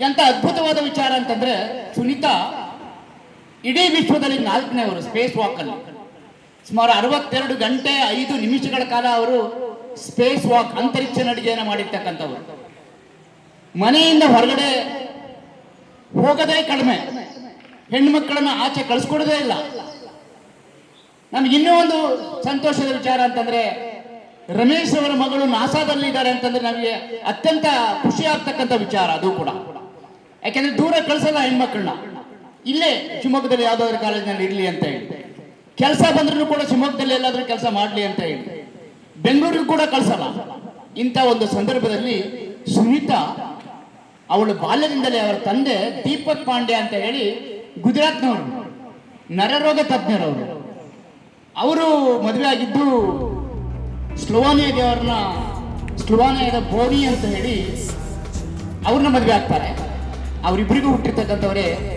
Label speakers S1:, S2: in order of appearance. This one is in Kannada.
S1: ಎಂತ ಅದ್ಭುತವಾದ ವಿಚಾರ ಅಂತಂದ್ರೆ ಸುನೀತಾ ಇಡೀ ವಿಶ್ವದಲ್ಲಿ ನಾಲ್ಕನೇ ಅವರು ಸ್ಪೇಸ್ ವಾಕ್ ಅಲ್ಲಿ. ಸುಮಾರು ಅರವತ್ತೆರಡು ಗಂಟೆ ಐದು ನಿಮಿಷಗಳ ಕಾಲ ಅವರು ಸ್ಪೇಸ್ ವಾಕ್ ಅಂತರಿಕ್ಷ ನಡಿಗೆಯನ್ನು ಮಾಡಿರ್ತಕ್ಕಂಥವ್ರು. ಮನೆಯಿಂದ ಹೊರಗಡೆ ಹೋಗದೇ ಕಡಿಮೆ. ಹೆಣ್ಮಕ್ಕಳನ್ನ ಆಚೆ ಕಳಿಸ್ಕೊಡೋದೇ ಇಲ್ಲ. ನಮ್ಗೆ ಇನ್ನೂ ಒಂದು ಸಂತೋಷದ ವಿಚಾರ ಅಂತಂದ್ರೆ ರಮೇಶ್ ಅವರ ಮಗಳು ನಾಸಾದಲ್ಲಿ ಇದ್ದಾರೆ ಅಂತಂದ್ರೆ ನಮಗೆ ಅತ್ಯಂತ ಖುಷಿ ಆಗ್ತಕ್ಕಂಥ ವಿಚಾರ ಅದು ಕೂಡ. ಯಾಕೆಂದ್ರೆ ದೂರ ಕಳಿಸಲ್ಲ ಹೆಣ್ಮಕ್ಳನ್ನ. ಇಲ್ಲೇ ಶಿವಮೊಗ್ಗದಲ್ಲಿ ಯಾವ್ದಾದ್ರು ಕಾಲೇಜಿನಲ್ಲಿ ಇರ್ಲಿ ಅಂತ ಹೇಳಿ. ಕೆಲಸ ಬಂದ್ರೂ ಕೂಡ ಶಿವಮೊಗ್ಗದಲ್ಲಿ ಎಲ್ಲಾದ್ರೂ ಕೆಲಸ ಮಾಡ್ಲಿ ಅಂತ ಹೇಳಿ. ಬೆಂಗಳೂರಿಗೂ ಕೂಡ ಕಳಿಸಲ್ಲ. ಇಂಥ ಒಂದು ಸಂದರ್ಭದಲ್ಲಿ ಸುನೀತಾ ಅವಳು ಬಾಲ್ಯದಿಂದಲೇ ಅವರ ತಂದೆ ದೀಪಕ್ ಪಾಂಡೆ ಅಂತ ಹೇಳಿ ಗುಜರಾತ್ನವರು, ನರರೋಗ ತಜ್ಞರವರು. ಅವರು ಮದುವೆ ಆಗಿದ್ದು ಸ್ಲೋವಾನಿಯಾ ದೇವರನ್ನ ಸ್ಲೋವಾನಿಯಾದ ಬೋನಿ ಅಂತ ಹೇಳಿ ಅವ್ರನ್ನ ಮದುವೆ ಆಗ್ತಾರೆ. ಅವರಿಬ್ಬರಿಗೂ ಹುಟ್ಟಿರ್ತಕ್ಕಂಥವರೇ